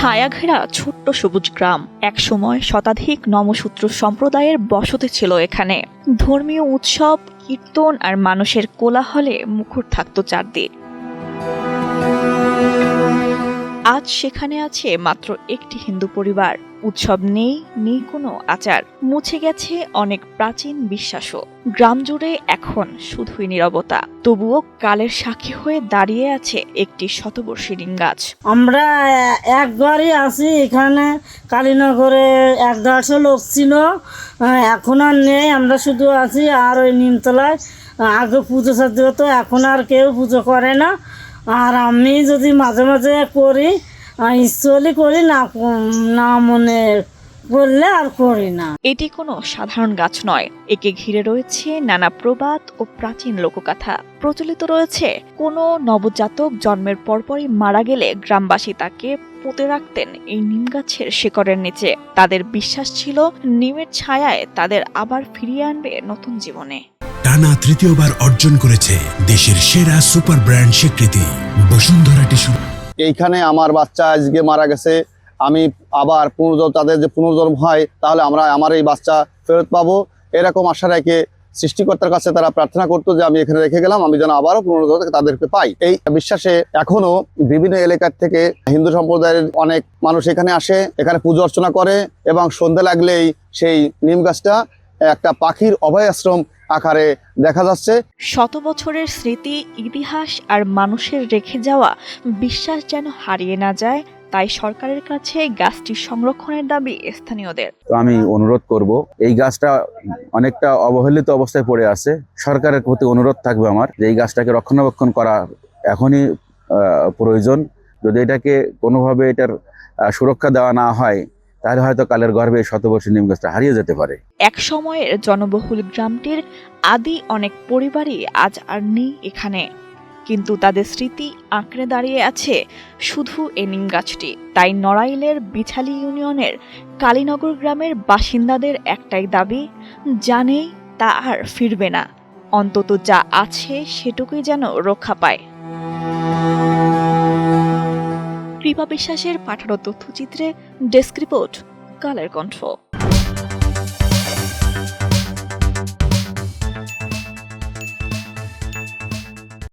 ছায়া ঘেরা ছোট্ট সবুজ গ্রাম। একসময় শতাধিক নমসূত্র সম্প্রদায়ের বসতি ছিল এখানে। ধর্মীয় উৎসব, কীর্তন আর মানুষের কোলাহলে মুখর থাকত চারদিক। আজ সেখানে আছে মাত্র একটি হিন্দু পরিবার। উৎসব নেই নেই কোনো আচার। মুছে গেছে অনেক প্রাচীন বিশ্বাসও। গ্রাম জুড়ে এখন শুধুই নীরবতা। তবুও কালের সাক্ষী হয়ে দাঁড়িয়ে আছে একটি শতবর্ষী নিম গাছ। আমরা একবারই আছি এখানে। কালীনগরে এক দেড়শো লোক ছিল। এখন আর নেই। আমরা শুধু আছি আর ওই নিমতলায়। আগে পুজো সাথে হতো। এখন আর কেউ পুজো করে না। আর আমি যদি মাঝে মাঝে করি ইচ্ছলি করি, না না মনে করলে আর করি না। এটি কোনো সাধারণ গাছ নয়। একে ঘিরে রয়েছে নানা প্রবাদ ও প্রাচীন লোকগাথা প্রচলিত রয়েছে কোনো নবজাতক জন্মের পরপরই মারা গেলে গ্রামবাসী তাকে পুঁতে রাখতেন এই নিম গাছের শিকড়ের নিচে। তাদের বিশ্বাস ছিল নিমের ছায়ায় তাদের আবার ফিরিয়ে আনবে নতুন জীবনে। টানা তৃতীয়বার অর্জন করেছে দেশের সেরা সুপার ব্র্যান্ড স্বীকৃতি, বসুন্ধরা টিস্যু। এইখানে আমার বাচ্চা আজকে মারা গেছে, আমি আবার পুনর্জন্ম তাদের যে পুনর্জন্ম হয়, তাহলে আমরা আমার এই বাচ্চা ফেরত পাবো। এরকম আশা রেখে সৃষ্টিকর্তার কাছে তারা প্রার্থনা করতো যে আমি এখানে রেখে গেলাম, আমি যেন আবারও পুনর্জন্ম তাদেরকে পাই। এই বিশ্বাসে এখনও বিভিন্ন এলাকার থেকে হিন্দু সম্প্রদায়ের অনেক মানুষ এখানে আসে, এখানে পুজো অর্চনা করে, এবং সন্ধে লাগলেই সেই নিম গাছটা একটা পাখির অভয় আশ্রম আকারে দেখা যাচ্ছে। শত বছরের স্মৃতি ইতিহাস আর মানুষের রেখে যাওয়া বিশ্বাস যেন হারিয়ে না যায় তাই সরকারের কাছে গাছটি সংরক্ষণের দাবি স্থানীয়দের। তো আমি অনুরোধ করব এই গাছটা অনেকটা অবহেলিত অবস্থায় পড়ে আছে। সরকারের প্রতি অনুরোধ থাকবে আমার যে এই গাছটাকে রক্ষণাবেক্ষণ করা এখনই প্রয়োজন। যদি এটাকে কোনোভাবে এটার সুরক্ষা দেওয়া না হয় তাহলে হয়তো কালের গর্ভে শতবর্ষী নিম গাছটা হারিয়ে যেতে পারে। এক সময়ের জনবহুল গ্রামটির আদি অনেক পরিবারই আজ আর নেই এখানে। কিন্তু তাদের স্মৃতি আঁকড়ে দাঁড়িয়ে আছে শুধু এ নিম গাছটি। তাই নড়াইলের বিছালি ইউনিয়নের কালীনগর গ্রামের বাসিন্দাদের একটাই দাবি, জানেই তা আর ফিরবে না। অন্তত যা আছে সেটুকুই যেন রক্ষা পায়। কৃপা বিশ্বাসের পাঠানো তথ্যচিত্রে ডেস্ক রিপোর্ট কালের কণ্ঠ।